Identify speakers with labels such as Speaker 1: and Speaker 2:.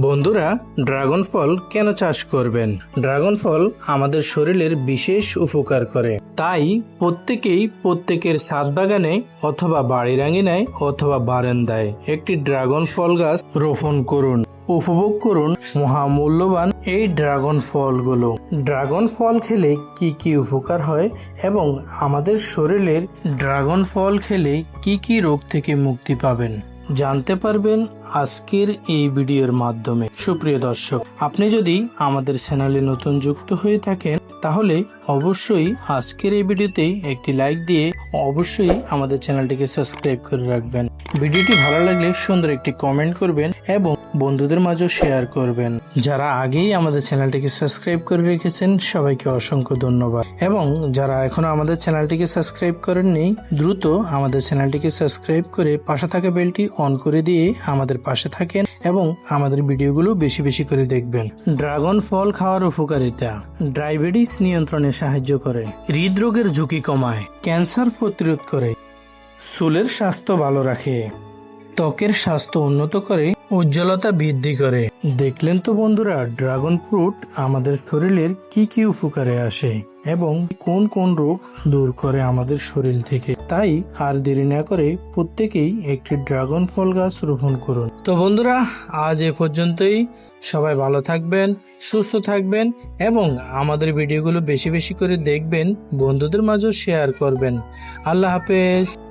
Speaker 1: বন্ধুরা, ড্রাগন ফল কেন চাষ করবেন? ড্রাগন ফল আমাদের শরীরের বিশেষ উপকার করে। তাই প্রত্যেকেই প্রত্যেকের ছাদ বাগানে অথবা বাড়ির আঙিনায় অথবা বারান্দায় একটি ড্রাগন ফল গাছ রোপণ করুন। উপভোগ করুন মহামূল্যবান এই ড্রাগন ফলগুলো। ড্রাগন ফল খেলে কি কি উপকার হয় এবং আমাদের শরীরের ড্রাগন ফল খেলে কি কি রোগ থেকে মুক্তি পাবেন? জানতে পারবেন আজকের এই ভিডিওর মাধ্যমে। সুপ্রিয় দর্শক, আপনি যদি আমাদের চ্যানেলে নতুন যুক্ত হয়ে থাকেন, তাহলে অবশ্যই আজকের এই ভিডিওতে একটি লাইক দিয়ে অবশ্যই আমাদের চ্যানেলটিকে সাবস্ক্রাইব করে রাখবেন। ভিডিওটি ভালো লাগলে সুন্দর একটি কমেন্ট করবেন এবং বন্ধুদের মাঝেও শেয়ার করবেন। যারা আগেই আমাদের চ্যানেলটিকে সাবস্ক্রাইব করে রেখেছেন, সবাইকে অসংখ্য ধন্যবাদ। এবং যারা এখনও আমাদের চ্যানেলটিকে সাবস্ক্রাইব করেননি, দ্রুত আমাদের চ্যানেলটিকে সাবস্ক্রাইব করে পাশে থাকা বেলটি অন করে দিয়ে আমাদের পাশে থাকেন এবং আমাদের ভিডিওগুলো বেশি বেশি করে দেখবেন। ড্রাগন ফল খাওয়ার উপকারিতা। ডায়াবেটিস নিয়ন্ত্রণে সাহায্য করে। হৃদরোগের ঝুঁকি কমায়, ক্যান্সার প্রতিরোধ করে। চুলের স্বাস্থ্য ভালো রাখে। ত্বকের স্বাস্থ্য উন্নত করে। উজ্জ্বলতা বৃদ্ধি করে। দেখলেন তো বন্ধুরা, ড্রাগন ফ্রুট আমাদের শরীরের কি কি উপকারে আসে এবং কোন কোন রোগ দূর করে আমাদের শরীর থেকে। তাই আর দেরি না করে প্রত্যেকেই একটি ড্রাগন ফল গাছ রোপণ করুন। তো বন্ধুরা, আজ এ পর্যন্তই। সবাই ভালো থাকবেন, সুস্থ থাকবেন এবং আমাদের ভিডিওগুলো বেশি বেশি করে দেখবেন, বন্ধুদের মাঝেও শেয়ার করবেন। আল্লাহ হাফেজ।